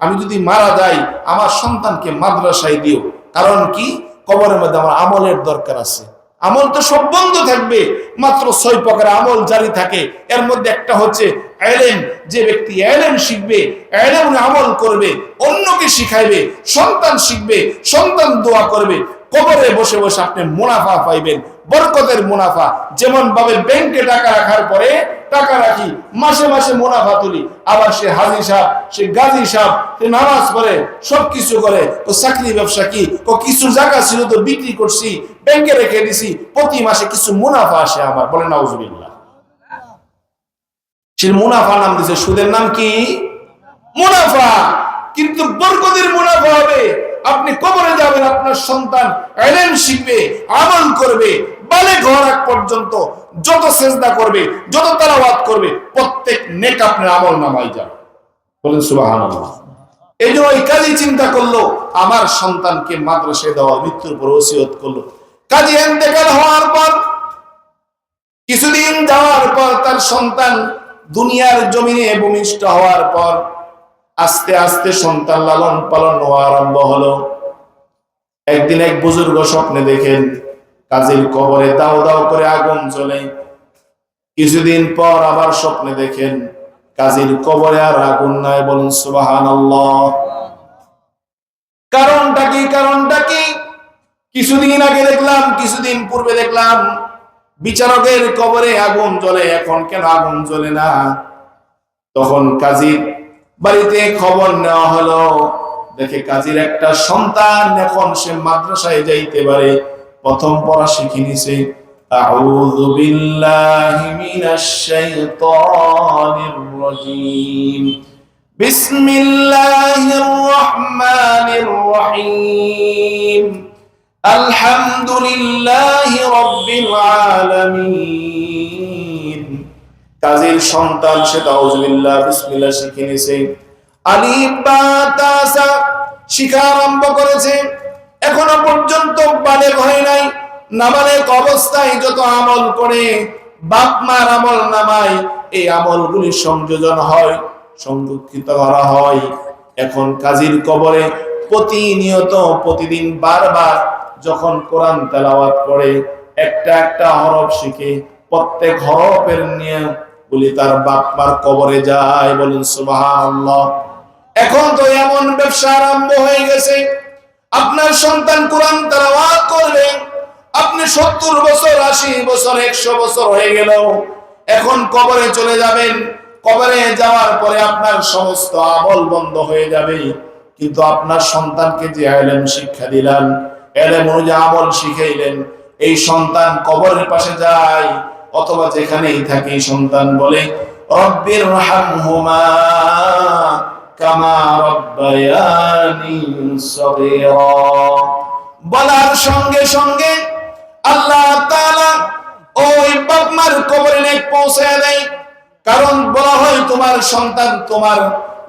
আমি যদি মারা যাই, আমার সন্তানকে মাদ্রাসায় দিও। কারণ কি? কবরের মধ্যে আমার আমলের দরকার আছে। আমল তো সব বন্ধ থাকবে, মাত্র ছয় প্রকার আমল জারি থাকে। এর মধ্যে একটা হচ্ছে এলেম। যে ব্যক্তি এলেম শিখবে, এলেম আমল করবে, অন্যকে শিখাইবে, সন্তান শিখবে, সন্তান দোয়া করবে। কবরে বসে বসে আপনি মুনাফা পাইবেন, বরকতের মুনাফা। যেমন ভাবে ব্যাংকে টাকা রাখার পরে টাকা রাখি, মাসে মাসে মুনাফা তুলি। আবার সে হাজি সাহেব, সে গাজী সাহেব, সে নামাজ পড়ে সব কিছু করে। ও চাকরি ব্যবসা কি? ও কিছু জায়গা ছিল তো বিক্রি করছি, ব্যাংকে রেখে দিছি। প্রতি মাসে কিছু মুনাফা আসে আমার। বলে নাউজুবিল্লাহ। সে মুনাফা নাম দিছে, সুদের নাম কি? মুনাফা। কিন্তু বরকতের মুনাফা হবে। আপনি কবরে যাবেন, আপনার সন্তান এলেম শিখবে, আমল করবে। বালে ঘর আগ পর্যন্ত যত চেষ্টা করবে, যত তালাবাদ করবে, প্রত্যেক নেক আপনার আমল নামাই যাবে। বলেন সুবাহান এই জন্য ওই কাজী চিন্তা করল, আমার সন্তানকে মাদ্রাসায় দেওয়া, মৃত্যুর পর ওসিয়ত করল। কাজী এন্তেকাল হওয়ার পর, কিছুদিন যাওয়ার পর তার সন্তান দুনিয়ার জমিনে ভূমিষ্ঠ হওয়ার পর আস্তে আস্তে সন্তান লালন পালন হওয়া আরম্ভ হলো। একদিন এক বুজুর্গ স্বপ্নে দেখেন কাজের কবরে দাও দাও করে আগুন জ্বলে। কিছুদিন পর আবার স্বপ্নে দেখেন, কাজের কবরে আর আগুন নাই বলুন সুবাহান কারণটা কি কারণটা কি? কিছুদিন আগে দেখলাম, কিছুদিন পূর্বে দেখলাম, বিচারকের কবরে আগুন জ্বলে, এখন কেন আগুন জ্বলে না? তখন কাজীর বাড়িতে খবর নেওয়া হলো, দেখে কাজীর একটা সন্তান, এখন সে মাদ্রাসায় যাইতে পারে। প্রথম পড়া শিখে নিছে أعوذ بالله من الشيطان الرجيم بسم الله الرحمن الرحيم الحمد لله رب العالمين কাজীর সন্তান সেটা আউযুবিল্লাহ বিসমিল্লাহ শিখে নিছে আলিফ বা তাসা শিখা আরম্ভ করেছে এখনও পর্যন্ত বালেগ হয় নাই নাবালেগ অবস্থায় যত আমল করে, বাপ মার আমল নামায়, এই আমলগুলি সংযোজন হয়, সংরক্ষিত করা হয়। এখন কাজীর কবরে প্রতিনিয়ত প্রতিদিন বারবার যখন কোরআন তেলাওয়াত করে, একটা একটা হরফ শিখে, প্রত্যেক হরফের নিয়ে বলি তার বাপ মার কবরে যায় বলুন সুবহানাল্লাহ। এখন তো এমন ব্যবসা আরম্ভ হয়ে গেছে আপনার সন্তান কোরআন তেলাওয়াত করবে আপনি সত্তর বছর, আশি বছর, একশো বছর হয়ে গেল এখন কবরে চলে যাবেন। কবরে যাওয়ার পরে আপনার সমস্ত আমল বন্ধ হয়ে যাবে। কিন্তু আপনার সন্তানকে যে এলেম শিক্ষা দিলেন এলেম অনুযায়ী আমল শিখাইলেন, এই সন্তান কবরের পাশে যায়, অথবা যেখানেই থাকে সন্তান বলে, রব্বির রাহমহুমা। বলার সঙ্গে সঙ্গে আল্লাহ ওই বাপমার কবরে নেক পৌঁছায় দেয়। কারণ বলা হয়, তোমার সন্তান তোমার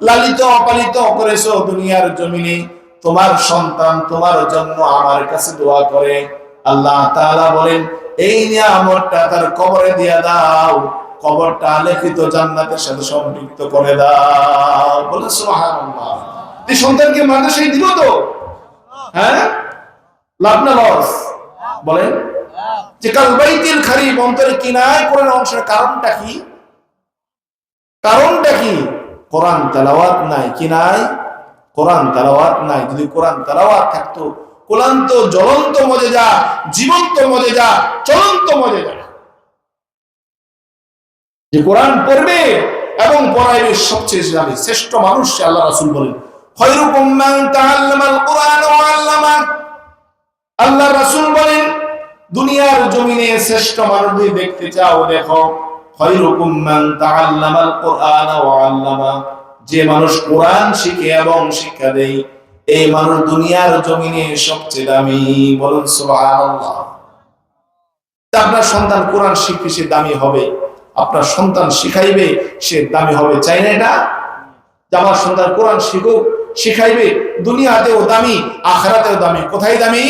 লালিত, অপালিত করেছ দুনিয়ার জমিনে। তোমার সন্তান তোমার জন্য আমার কাছে দোয়া করে। আল্লাহ তাআলা বলেন, এই নিয়ামতটা তার কবরে দিয়া দাও। কবরটা আলেখিত জান্নাতের সাথে সম্পৃক্ত করে দাও। বলে সুবহানাল্লাহ। এই সন্তানকে মাদ্রাসায় দিল তো? হ্যাঁ? লাভ না লস? বলেন। যে কাল বাইতিল খারিব অন্তরে কিনায় কোরআন অংশের কারণটা কি? কারণটা কি? কোরআন তেলাওয়াত নাই। কি নাই? কোরআন তেলাওয়াত নাই। যদি কোরআন তেলাওয়াত থাকতো কোরআন তো জ্বলন্ত মজে যা, জীবন্ত মজে যা, চলন্ত মজে যা। যে কোরআন পড়বে এবং পড়াইবে সবচেয়ে যাবে শ্রেষ্ঠ মানুষ আল্লাহ রাসুল বলেন আল্লাহ রাসূল বলেন, দুনিয়ার জমিনে শ্রেষ্ঠ মানুষদের দেখতে চাও, দেখো যে মানুষ কোরআন শিখে এবং শিক্ষা দেয় এই মানুষ দুনিয়ার জমিনে সবচেয়ে দামি, বলুন আপনার সন্তান কোরআন শিখবে সে দামি হবে, আপনার সন্তান শিখাইবে সে দামি হবে, চাই না এটা? আমার সন্তান কোরআন শিখুক, শিখাইবে, দুনিয়াতেও দামি, আখরাতেও দামি। কোথায় দামি?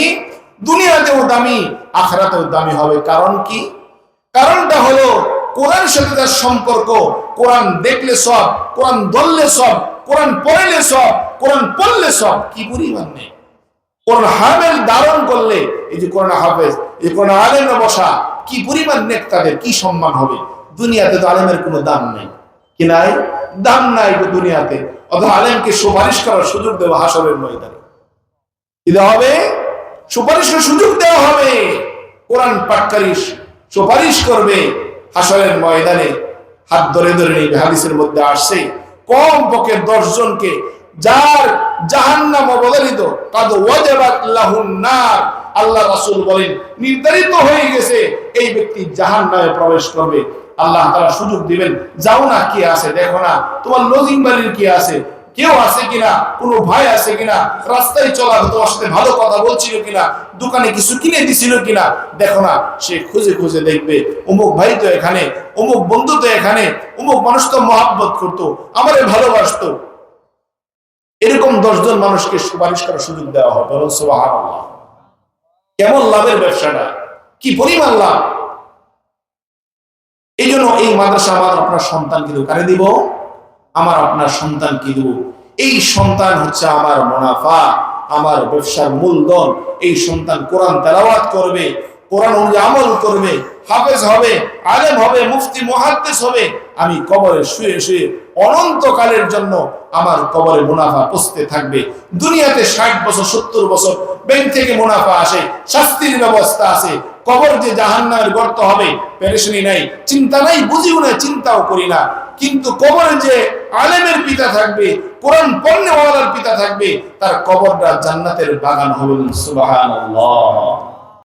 দুনিয়াতেও দামি, আখরাতেও দামি হবে। কারণ কি? কারণটা হলো, কোরআন সাথে তার সম্পর্ক, কোরআন দেখলে সব, কোরআন দললে সব, কোরআন পড়লে সব কোরআন পড়লে সব। কি পরিমাণ? নেই কোরআন হামেল ধারণ করলে এই যে কোরআন হাফেজ এই কোরআন আলেমে বসা কি পরিমাণ নেক তাদের কি সম্মান হবে? দুনিয়াতে তো আলেমের কোনো দাম নেই। কি নাই? দাম নাই গো দুনিয়াতে। অথবা আলেমকে সুপারিশ করার সুযোগ দেওয়া হাসরের ময়দানে। দেওয়া হবে? সুপারিশের সুযোগ দেওয়া হবে। কোরআন পাটকারী সুপারিশ করবে হাসরের ময়দানে। হাত ধরে ধরে নিবে হাদিসের মধ্যে আসছে কম পক্ষে দশ জনকে যার জাহান্নাম অবদারিত কাদ ওয়াজাবাত আল্লাহ রাসূল বলেন, নির্ধারিত হয়ে গেছে, এই ব্যক্তি জাহান্নামে প্রবেশ করবে। আল্লাহ তাআলা সুযোগ দিবেন, যাও না, কি আছে দেখো না, তোমার লজিং বাড়ির কি আছে, কেউ আছে কিনা, কোনো ভাই আছে কিনা, রাস্তায় চলা তোমার সাথে ভালো কথা বলছিল কিনা, দোকানে কিছু কিনে দিছিল কিনা, দেখো না, সে খুঁজে খুঁজে দেখবে, অমুক ভাই তো এখানে, অমুক বন্ধু তো এখানে, অমুক মানুষ তো মহাব্বত করতো, আমারে ভালোবাসতো। এরকম দশজন মানুষকে সুপারিশ করার সুযোগ দেওয়া হয়। বলুন, সুবহানাল্লাহ। কেমন লাভের ব্যবসাটা? কি পরিমাণ লাভ? এই জন্য এই মাদ্রাসা আমার আপনার সন্তানকে দেবো কারে দিব। আমার আপনার সন্তানকে দেব। এই সন্তান হচ্ছে আমার মুনাফা, আমার ব্যবসার মূলধন। এই সন্তান কোরআন তেলাওয়াত করবে কোরআন অনুযায়ী আমল করবে, হাফেজ হবে, আলেম হবে, মুফতি, মুহাদ্দিস হবে। আমি কবরে শুয়ে শুয়ে অনন্তকালের জন্য আমার কবরে মুনাফা পৌঁছতে থাকবে। দুনিয়াতে ষাট বছর, সত্তর বছর ব্যাংক থেকে মুনাফা আসে, শাস্তির ব্যবস্থা আছে। কবর যে জাহান্নামের গর্ত হবে, পেরেশানি নাই, চিন্তা নাই, বুঝিও না, চিন্তাও করি না। কিন্তু কবরে যে আলেমের পিতা থাকবে, কোরআন পণ্যওয়ালার পিতা থাকবে, তার কবরটা জান্নাতের বাগান হবে সুবহানাল্লাহ।